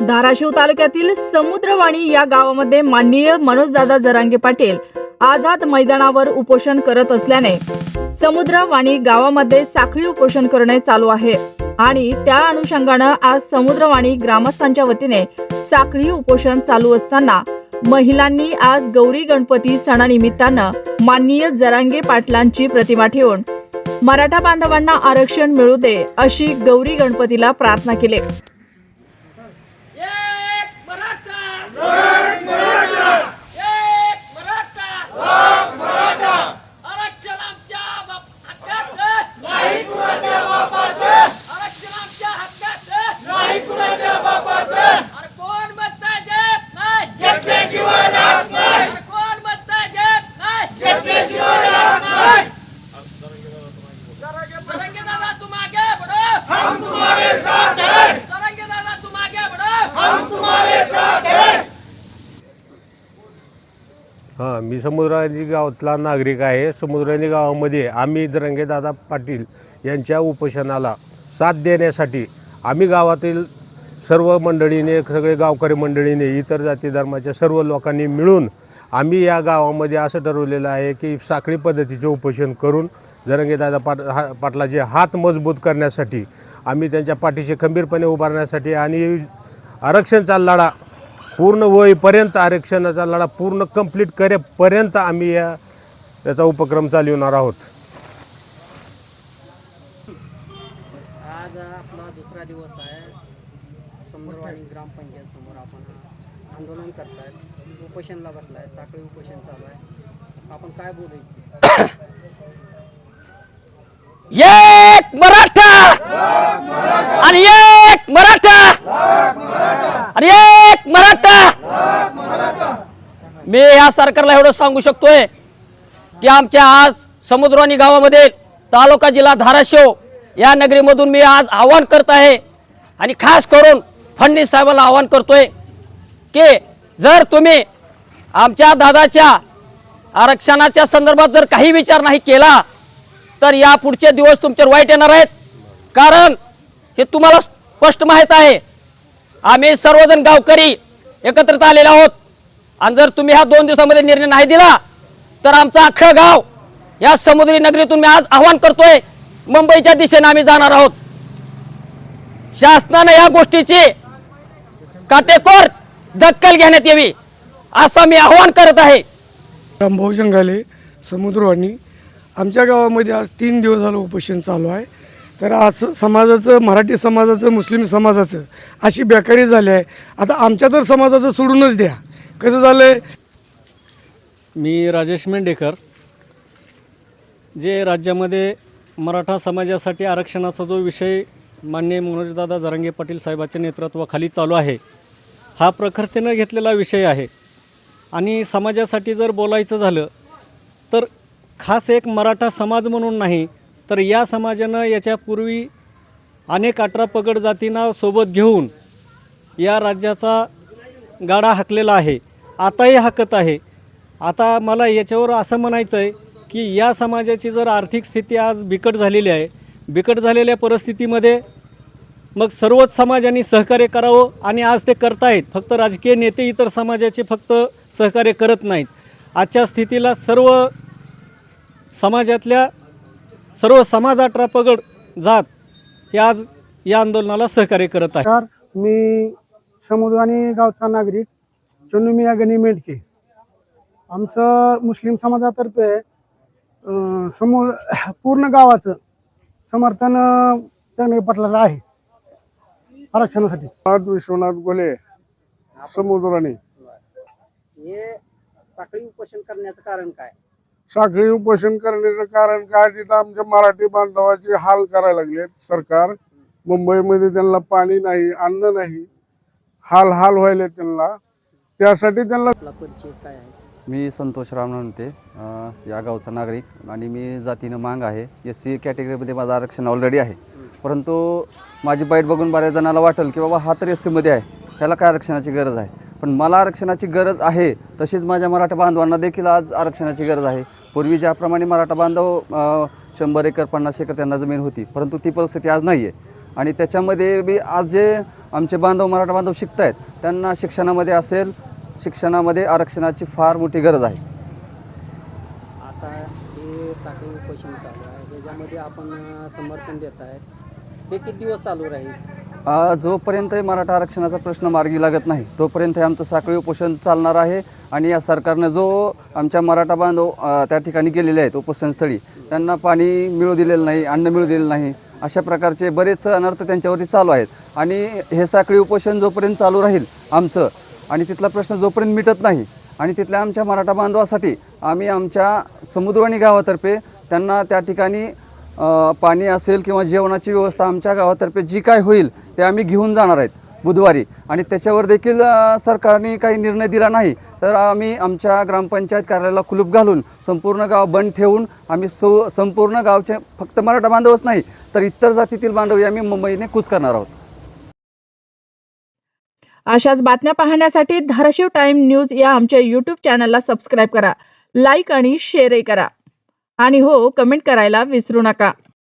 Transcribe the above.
धाराशिव तालुक्यातील समुद्रवाणी या गावामध्ये माननीय मनोजदादा जरांगे पाटील आझाद मैदानावर उपोषण करत असल्याने समुद्रवाणी गावामध्ये साखळी उपोषण करणे चालू आहे. आणि त्या अनुषंगानं आज समुद्रवाणी ग्रामस्थांच्या वतीने साखळी उपोषण चालू असताना महिलांनी आज गौरी गणपती सणानिमित्तानं माननीय जरांगे पाटलांची प्रतिमा ठेवून मराठा बांधवांना आरक्षण मिळू दे अशी गौरी गणपतीला प्रार्थना केली एक मराठा एक मराठा एक मराठा आरक्षण आमच्या बाप- हक्काचं नाही कुणाच्या बापाचं आरक्षण आमच्या हक्काचं नाही कुणाच्या बापाचं अरे कोण मतदान देत नाही घेतल्याशिवाय राहत नाही अरे कोण मतदान देत नाही घेतल्याशिवाय राहत नाही सरंगे दादा तुम आगे बढ़ो हम तुम्हारे साथ हैं सरंगे दादा तुम आगे बढ़ो हम तुम्हारे साथ हैं हां मी समुद्रानी गावातला नागरिक आहे. समुद्रानी गावामध्ये आम्ही दादा पाटील यांच्या उपोषणाला साथ देण्यासाठी आम्ही गावातील सर्व मंडळीने सगळे गावकरी मंडळीने इतर जाती धर्माच्या सर्व लोकांनी मिळून आम्ही या गावामध्ये असं ठरवलेलं आहे की साखळी पद्धतीचे उपोषण करून जरंगेदादा पाट हा पाटलाचे हात मजबूत करण्यासाठी आम्ही त्यांच्या पाठीशी खंबीरपणे उभारण्यासाठी आणि आरक्षणचा लढा पूर्ण होईपर्यंत आरक्षणाचा लढा पूर्ण कंप्लीट करेपर्यंत आम्ही या याचा उपक्रम चालवणार आहोत. आज आपला दुसरा दिवस आहे. समुद्रवाणी ग्रामपंचायत समोर आपण आंदोलन करतायत. उपोषणला बसलाय. साखळी उपोषण चालू आहे. आपण काय बोलू इच्छितो? एक मराठा आणि एक मराठा आणि एक मराठा या सरकारला एवढं सांगू शकतोय की आमच्या आज समुद्रवाणी गावामध्ये तालुका जिल्हा धाराशिव या नगरीमधून मी आज आवाहन करत आहे आणि खास करून फडणवीस साहेबांना आवाहन करतोय की जर तुम्ही आमच्या दादाच्या आरक्षणाच्या संदर्भात जर काही विचार नाही केला तर या पुढचे दिवस तुमच्यावर वाईट येणार आहेत. कारण हे तुम्हाला स्पष्ट माहीत आहे. आम्ही सर्वजण गावकरी एकत्रित आलेले आहोत. आणि जर तुम्ही ह्या दोन दिवसामध्ये निर्णय नाही दिला तर आमचं अख्खं गाव या समुद्री नगरीतून मी आज आव्हान करतोय मुंबईच्या दिशेने आम्ही जाणार आहोत. शासनानं या गोष्टीची काटेकोर दक्कल घेण्यात यावी असं मी आव्हान करत आहे. रामभाऊ जंगाले समुद्रवाणी. आमच्या गावामध्ये आज तीन दिवस झालं उपोषण चालू आहे. तर आज समाजाचं मराठी समाजाचं मुस्लिम समाजाचं अशी बेकारी झाली आहे. आता आमच्या तर समाजाचं सोडूनच द्या. कसं झालं आहे मी राजेश मेंढेकर जे राज्यामध्ये मराठा समाजासाठी आरक्षणाचा जो विषय मान्य मनोजदादा जरांगे पाटील साहेबाच्या नेतृत्वाखाली चालू आहे हा प्रखरतेनं घेतलेला विषय आहे. आणि समाजासाठी जर बोलायचं झालं तर खास एक मराठा समाज म्हणून नाही तर या समाजानं याच्यापूर्वी अनेक अठरा पगड जातींना सोबत घेऊन या राज्याचा गाडा हाकलेला आहे. आताही हाकत आहे. आता मला याच्यावर असं म्हणायचं आहे की या समाजाची जर आर्थिक स्थिती आज बिकट झालेली आहे बिकट झालेल्या परिस्थितीमध्ये मग सर्वच समाजांनी सहकार्य करावं आणि आज ते करतायत. फक्त राजकीय नेते इतर समाजाचे फक्त सहकार्य करत नाहीत. आजच्या स्थितीला सर्व समाजातल्या सर्व समाज अठरा पगड जात हे आज या आंदोलनाला सहकार्य करत आहे नमस्कार मी समुद्रवाणी गावचा नागरिक. चन्नुमिया गणी मेंढके आमचं मुस्लिम समाजातर्फे समोर पूर्ण गावाचं समर्थन जंगे पाटलाला आहे. आरक्षणासाठी. विश्वनाथ विश्वनाथ गोले समुद्राने. हे साखळी उपोषण करण्याचं कारण काय? साखळी उपोषण करण्याचं कारण काय? तिथं आमच्या मराठी बांधवाचे हाल करायला लागलेत सरकार मुंबईमध्ये त्यांना पाणी नाही अन्न नाही. हाल हाल व्हायले त्यांना. त्यासाठी त्यांना आपला परिचय काय आहे? मी संतोष रामनंते अ, या गावचा नागरिक आणि मी जातीनं मांग आहे. एस सी कॅटेगरीमध्ये माझं आरक्षण ऑलरेडी आहे. परंतु माझी बाईट बघून बऱ्याच जणाला वाटेल की बाबा हा तर एस सीमध्ये आहे ह्याला काय आरक्षणाची गरज आहे? पण मला आरक्षणाची गरज आहे तशीच माझ्या मराठा बांधवांना देखील आज आरक्षणाची गरज आहे. पूर्वी ज्याप्रमाणे मराठा बांधव अ, शंभर एकर पन्नास एकर त्यांना जमीन होती परंतु ती परिस्थिती आज नाही आहे आणि त्याच्यामध्ये बी आज जे आमचे बांधव मराठा बांधव शिकत आहेत त्यांना शिक्षणामध्ये असेल शिक्षणामध्ये आरक्षणाची फार मोठी गरज आहे. आता हे साखळी उपोषण चालू आहे. ह्याच्यामध्ये आपण समर्थन देत आहेत. हे किती दिवस चालू राहील? जोपर्यंत मराठा आरक्षणाचा प्रश्न मार्गी लागत नाही तोपर्यंत हे आमचं साखळी उपोषण चालणार आहे आणि या सरकारनं जो आमच्या मराठा बांधव त्या ठिकाणी गेलेले आहेत उपोषणस्थळी त्यांना पाणी मिळू दिलेलं नाही अन्न मिळू दिलेलं नाही अशा प्रकारचे बरेच अनर्थ त्यांच्यावरती चालू आहेत. आणि हे साखळी उपोषण जोपर्यंत चालू राहील आमचं आणि तिथला प्रश्न जोपर्यंत मिटत नाही आणि तिथल्या आमच्या मराठा बांधवासाठी आम्ही आमच्या समुद्रवाणी गावातर्फे त्यांना त्या ठिकाणी पाणी असेल किंवा जेवणाची व्यवस्था आमच्या गावातर्फे जी काय होईल ते आम्ही घेऊन जाणार आहेत बुधवारी. आणि त्याच्यावर देखील सरकारने काही निर्णय दिला नाही तर आम्ही आमच्या ग्रामपंचायत कार्यालयाला कुलूप घालून संपूर्ण गाव बंद ठेवून आम्ही सो संपूर्ण गावचे फक्त मराठा बांधवच नाही तर इतर जातीतील बांधवही आम्ही मुंबईने कूच करणार आहोत. अशाच बातम्या पाहण्यासाठी धाराशिव टाइम न्यूज या आमच्या यूट्यूब चॅनलला सबस्क्राईब करा लाईक आणि शेअरही करा. आणि हो कमेंट करायला विसरू नका.